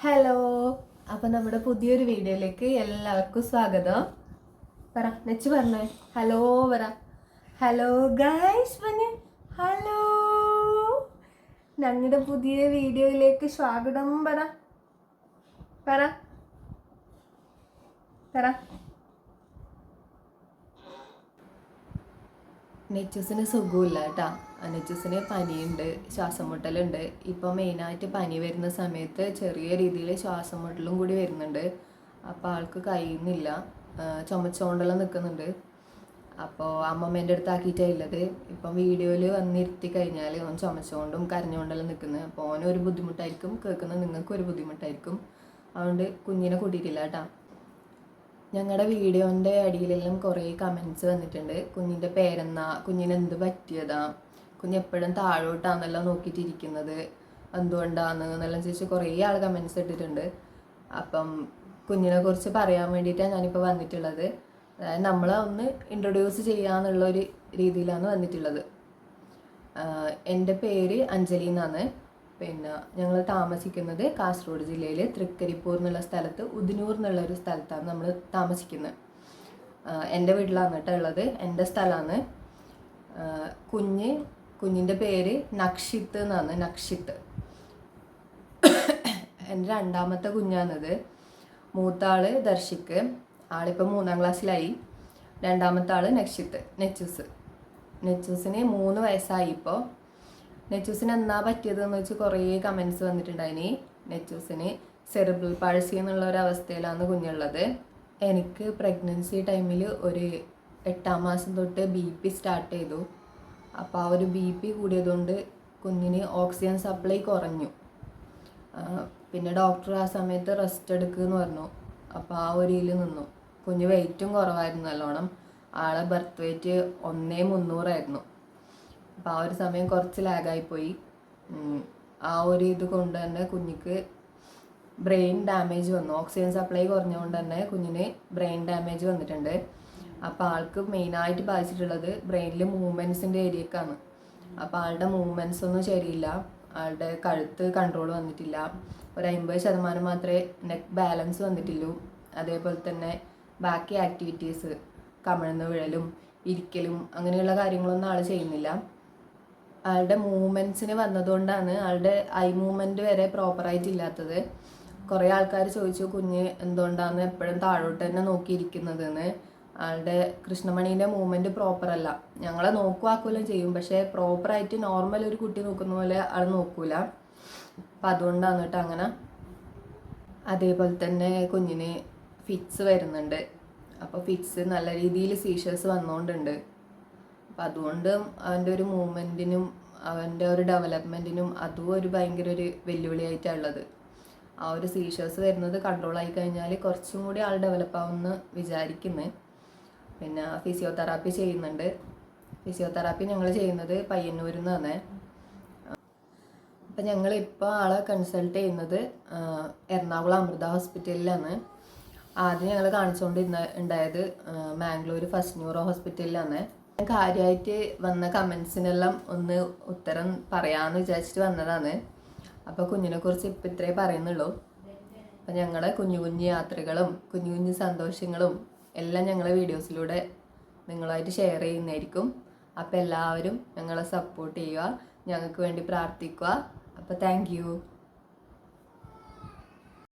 Hello. അപ്പം നമ്മുടെ പുതിയൊരു വീഡിയോയിലേക്ക് എല്ലാവർക്കും സ്വാഗതം. പറ നെച്ച് പറഞ്ഞേ. ഹലോ പറ. ഹലോ ഗൈസ് പറഞ്ഞേ. ഹലോ. ഞങ്ങളുടെ പുതിയ വീഡിയോയിലേക്ക് സ്വാഗതം പറ. പറ. പറ. നെച്ചൂസിന് സുഖമില്ല കേട്ടാ. നെച്ചൂസിന് പനിയുണ്ട് ശ്വാസം മുട്ടലുണ്ട് ഇപ്പം മെയിനായിട്ട് പനി വരുന്ന സമയത്ത് ചെറിയ രീതിയിൽ ശ്വാസം മുട്ടലും കൂടി വരുന്നുണ്ട്. അപ്പോൾ ആൾക്ക് കഴിയുന്നില്ല. ചുമച്ചുകൊണ്ടെല്ലാം നിൽക്കുന്നുണ്ട് അപ്പോൾ അമ്മമ്മേന്റെ അടുത്ത് ആക്കിയിട്ടായില്ലത് ഇപ്പം വീഡിയോയിൽ വന്നിരുത്തി കഴിഞ്ഞാൽ ഓൻ ചുമച്ചുകൊണ്ടും കരഞ്ഞുകൊണ്ടെല്ലാം നിൽക്കുന്നത് അപ്പോൾ ഓനൊരു ബുദ്ധിമുട്ടായിരിക്കും കേൾക്കുന്നത് നിങ്ങൾക്കൊരു ബുദ്ധിമുട്ടായിരിക്കും. അതുകൊണ്ട് കുഞ്ഞിനെ കൂട്ടിയിട്ടില്ല കേട്ടോ. ഞങ്ങളുടെ വീഡിയോന്റെ അടിയിലെല്ലാം കുറേ കമൻസ് വന്നിട്ടുണ്ട്. കുഞ്ഞിന്റെ പേരെന്നാ കുഞ്ഞിന് എന്ത് പറ്റിയതാ? കുഞ്ഞ് എപ്പോഴും താഴോട്ടാണെന്നെല്ലാം നോക്കിയിട്ടിരിക്കുന്നത് എന്തുകൊണ്ടാണ് എന്നെല്ലാം ചോദിച്ച് കുറേ ആൾ കമൻസ് ഇട്ടിട്ടുണ്ട്. അപ്പം കുഞ്ഞിനെ കുറിച്ച് പറയാൻ വേണ്ടിയിട്ടാണ് ഞാനിപ്പോൾ വന്നിട്ടുള്ളത്. നമ്മളെ ഒന്ന് ഇൻട്രൊഡ്യൂസ് ചെയ്യാന്നുള്ള ഒരു രീതിയിലാണ് വന്നിട്ടുള്ളത്. എന്റെ പേര് അഞ്ജലി എന്നാണ് പിന്നെ ഞങ്ങൾ താമസിക്കുന്നത് കാസർഗോഡ് ജില്ലയിലെ തൃക്കരിപ്പൂർ എന്നുള്ള സ്ഥലത്ത് ഉദിനൂർ എന്നുള്ള ഒരു സ്ഥലത്താണ് നമ്മൾ താമസിക്കുന്നത് എന്റെ വീട്ടിലാണ് കേട്ടോ ഉള്ളത്. എന്റെ സ്ഥലമാണ് കുഞ്ഞ് കുഞ്ഞിന്റെ പേര് നക്ഷിത്ത് എന്നാണ്. നക്ഷിത്ത്. എന്റെ രണ്ടാമത്തെ കുഞ്ഞാണിത്. മൂത്ത ദർശിക്ക്. ആളിപ്പോൾ മൂന്നാം ക്ലാസ്സിലായി. രണ്ടാമത്തെ ആൾ നക്ഷിത്ത് നെച്ചൂസ്. നെച്ചൂസിന് മൂന്ന് വയസ്സായി ഇപ്പോൾ നെച്ചൂസിന് എന്നാ പറ്റിയതെന്ന് വെച്ച് കുറേ കമൻസ് വന്നിട്ടുണ്ടായിനി. നെച്ചൂസിന് സെറിബ്രൽ പാഴ്സി എന്നുള്ള ഒരു അവസ്ഥയിലാണ് കുഞ്ഞുള്ളത്. എനിക്ക് പ്രഗ്നൻസി ടൈമിൽ ഒരു എട്ടാം മാസം തൊട്ട് ബി പി സ്റ്റാർട്ട് ചെയ്തു. അപ്പോൾ ആ ഒരു ബി പി കൂടിയതുകൊണ്ട് കുഞ്ഞിന് ഓക്സിജൻ സപ്ലൈ കുറഞ്ഞു. പിന്നെ ഡോക്ടർ ആ സമയത്ത് റെസ്റ്റ് എടുക്കുമെന്ന് പറഞ്ഞു. അപ്പോൾ ആ ഒരു ഇതിൽ നിന്നു. കുഞ്ഞ് വെയിറ്റും കുറവായിരുന്നു നല്ലോണം. ആളെ ബർത്ത് വെയിറ്റ് ഒന്നേ മുന്നൂറായിരുന്നു. അപ്പോൾ ആ ഒരു സമയം കുറച്ച് ലാഗായിപ്പോയി ആ ഒരു ഇത് കൊണ്ട് തന്നെ കുഞ്ഞിക്ക് ബ്രെയിൻ ഡാമേജ് വന്നു. ഓക്സിജൻ സപ്ലൈ കുറഞ്ഞുകൊണ്ട് തന്നെ കുഞ്ഞിന് ബ്രെയിൻ ഡാമേജ് വന്നിട്ടുണ്ട്. അപ്പോൾ ആൾക്ക് മെയിനായിട്ട് ബാധിച്ചിട്ടുള്ളത് ബ്രെയിനിൽ മൂവ്മെന്റ്സിന്റെ ഏരിയക്കാണ് അപ്പോൾ ആളുടെ മൂവ്മെന്റ്സ് ഒന്നും ശരിയില്ല. ആളുടെ കഴുത്ത് കൺട്രോൾ വന്നിട്ടില്ല. ഒരു അമ്പത് ശതമാനം മാത്രമേ നെക്ക് ബാലൻസ് വന്നിട്ടുള്ളൂ. അതേപോലെ തന്നെ ബാക്കി ആക്ടിവിറ്റീസ് കമിഴ്ന്ന് വിഴലും ഇരിക്കലും അങ്ങനെയുള്ള കാര്യങ്ങളൊന്നും ആൾ ചെയ്യുന്നില്ല. ആളുടെ മൂവ്മെന്റ്സിന് വന്നതുകൊണ്ടാണ് ആളുടെ ഐ മൂവ്മെന്റ് വരെ പ്രോപ്പറായിട്ട് ഇല്ലാത്തത് കുറേ ആൾക്കാർ ചോദിച്ചു കുഞ്ഞ് എന്തുകൊണ്ടാണ് എപ്പോഴും താഴോട്ട് തന്നെ നോക്കിയിരിക്കുന്നതെന്ന്? ആളുടെ കൃഷ്ണമണീന്റെ പ്രോപ്പർ അല്ല. ഞങ്ങളെ നോക്കുവാക്കുകയും ചെയ്യും പക്ഷേ പ്രോപ്പറായിട്ട് നോർമൽ ഒരു കുട്ടി നോക്കുന്ന പോലെ ആൾ നോക്കൂല. അപ്പം അതുകൊണ്ടാണ് കേട്ടോ അങ്ങനെ. അതേപോലെ തന്നെ കുഞ്ഞിന് ഫിറ്റ്സ് വരുന്നുണ്ട്. അപ്പോൾ ഫിറ്റ്സ് നല്ല രീതിയിൽ സീഷേഴ്സ് വന്നുകൊണ്ടുണ്ട് അപ്പം അതുകൊണ്ട് അവന്റെ ഒരു മൂവ്മെന്റിനും അവന്റെ ഒരു ഡെവലപ്മെന്റിനും അതും ഒരു ഭയങ്കര ഒരു വെല്ലുവിളിയായിട്ടാണ് ഉള്ളത്. ആ ഒരു സീഷേഴ്സ് വരുന്നത് കൺട്രോൾ ആയി കഴിഞ്ഞാൽ കുറച്ചും കൂടി ആൾ ഡെവലപ്പ് ആവുമെന്ന് വിചാരിക്കുന്നത് പിന്നെ ഫിസിയോതെറാപ്പി ചെയ്യുന്നുണ്ട്. ഫിസിയോതെറാപ്പി ഞങ്ങൾ ചെയ്യുന്നത് പയ്യന്നൂരിൽ നിന്നാണ് അപ്പം ഞങ്ങളിപ്പോൾ ആളെ കൺസൾട്ട് ചെയ്യുന്നത് എറണാകുളം അമൃത ഹോസ്പിറ്റലിലാണ് ആദ്യം ഞങ്ങൾ കാണിച്ചുകൊണ്ടിരുന്ന ഉണ്ടായത് മാംഗ്ലൂർ ഫസ്റ്റ് ന്യൂറോ ഹോസ്പിറ്റലിലാണ് കാര്യമായിട്ട് വന്ന കമൻസിനെല്ലാം ഒന്ന് ഉത്തരം പറയാമെന്ന് വിചാരിച്ചിട്ട് വന്നതാണ്. അപ്പോൾ കുഞ്ഞിനെ കുറിച്ച് ഇപ്പം ഇത്രേ പറയുന്നുള്ളൂ. അപ്പം ഞങ്ങളുടെ കുഞ്ഞു കുഞ്ഞു യാത്രകളും കുഞ്ഞു കുഞ്ഞു സന്തോഷങ്ങളും എല്ലാം ഞങ്ങളെ വീഡിയോസിലൂടെ നിങ്ങളായിട്ട് ഷെയർ ചെയ്യുന്നതായിരിക്കും. അപ്പോൾ എല്ലാവരും ഞങ്ങളെ സപ്പോർട്ട് ചെയ്യുക ഞങ്ങൾക്ക് വേണ്ടി പ്രാർത്ഥിക്കുക. അപ്പോൾ താങ്ക്